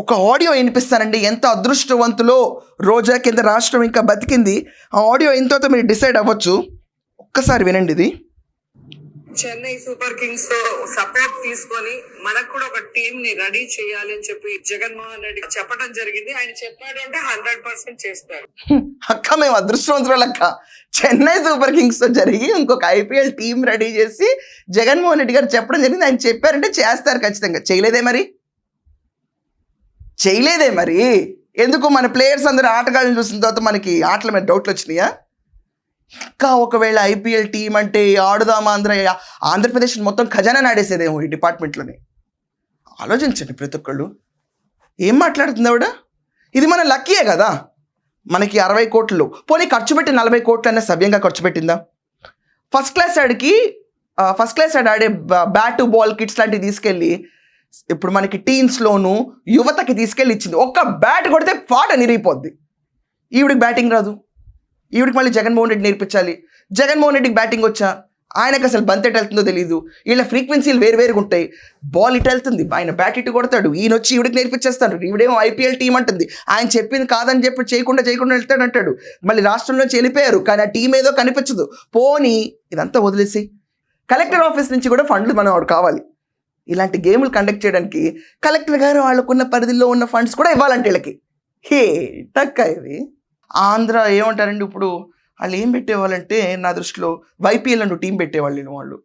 ఒక ఆడియో వినిపిస్తానండి. ఎంత అదృష్టవంతులో రోజా కింద రాష్ట్రం ఇంకా బతికింది. ఆ ఆడియో ఎంతో మీరు డిసైడ్ అవ్వచ్చు. ఒక్కసారి వినండి ఇది. చెన్నై సూపర్ కింగ్స్తో సపోర్ట్ తీసుకొని మనకు కూడా ఒక టీం ని రెడీ చేయాలి అని చెప్పి జగన్మోహన్ రెడ్డి చెప్పడం జరిగింది. ఆయన చెప్పాడు అంటే హండ్రెడ్ పర్సెంట్ చేస్తారు. అక్క మేము అదృష్టవంతులు అక్క. చెన్నై సూపర్ కింగ్స్తో జరిగి ఇంకొక ఐపీఎల్ టీం రెడీ చేసి జగన్మోహన్ రెడ్డి గారు చెప్పడం జరిగింది. ఆయన చెప్పారంటే చేస్తారు ఖచ్చితంగా. చేయలేదే మరి? చేయలేదే మరి? ఎందుకు మన ప్లేయర్స్ అందరూ ఆటగాళ్ళని చూసిన తర్వాత మనకి ఆటల మీద డౌట్లు వచ్చినాయా? ఇంకా ఒకవేళ ఐపీఎల్ టీం అంటే ఆడుదామా ఆంధ్ర ఆంధ్రప్రదేశ్ మొత్తం ఖజానా నాడేసేదేమో ఈ డిపార్ట్మెంట్లోనే. ఆలోచించండి ప్రతి ఒక్కళ్ళు. ఏం మాట్లాడుతుంది ఆవిడ? ఇది మన లక్కీయే కదా? మనకి అరవై కోట్లు. పోనీ ఖర్చు పెట్టి నలభై కోట్లు అనే సవ్యంగా ఖర్చు పెట్టిందా? ఫస్ట్ క్లాస్ ఆడికి ఫస్ట్ క్లాస్ ఆడి ఆడే బ్యాట్ బాల్ కిట్స్ లాంటివి తీసుకెళ్ళి ఇప్పుడు మనకి టీన్స్లోను యువతకి తీసుకెళ్ళి ఇచ్చింది ఒక్క బ్యాట్ కొడితే పాట నిరిగిపోద్ది. ఈవిడికి బ్యాటింగ్ రాదు. ఈవిడికి మళ్ళీ జగన్మోహన్ రెడ్డి నేర్పించాలి. జగన్మోహన్ రెడ్డికి బ్యాటింగ్ వచ్చా? ఆయనకు అసలు బంత్ ఎటు వెళ్తుందో తెలియదు వీళ్ళ ఫ్రీక్వెన్సీలు వేరు వేరుగా ఉంటాయి. బాల్ ఇటు వెళ్తుంది. ఆయన బ్యాట్ ఇటు కొడతాడు. ఈయన వచ్చి ఈవిడికి నేర్పించేస్తాడు. ఈవిడేమో ఐపీఎల్ టీం అంటుంది. ఆయన చెప్పింది కాదని చెప్పి చేయకుండా చేయకుండా వెళ్తాడు అంటాడు. మళ్ళీ రాష్ట్రంలోంచి వెళ్ళిపోయారు. కానీ ఆ టీం ఏదో కనిపించదు. పోనీ ఇదంతా వదిలేసి. కలెక్టర్ ఆఫీస్ నుంచి కూడా ఫండ్లు మనవాడు కావాలి. ఇలాంటి గేములు కండక్ట్ చేయడానికి కలెక్టర్ గారు వాళ్ళకున్న పరిధిలో ఉన్న ఫండ్స్ కూడా ఇవ్వాలంటే వీళ్ళకి. హే టక్క ఇవి. ఆంధ్ర ఏమంటారండి ఇప్పుడు? వాళ్ళు ఏం పెట్టేవాళ్ళంటే నా దృష్టిలో వైపీఎల్ అంటూ టీం పెట్టేవాళ్ళు వాళ్ళు.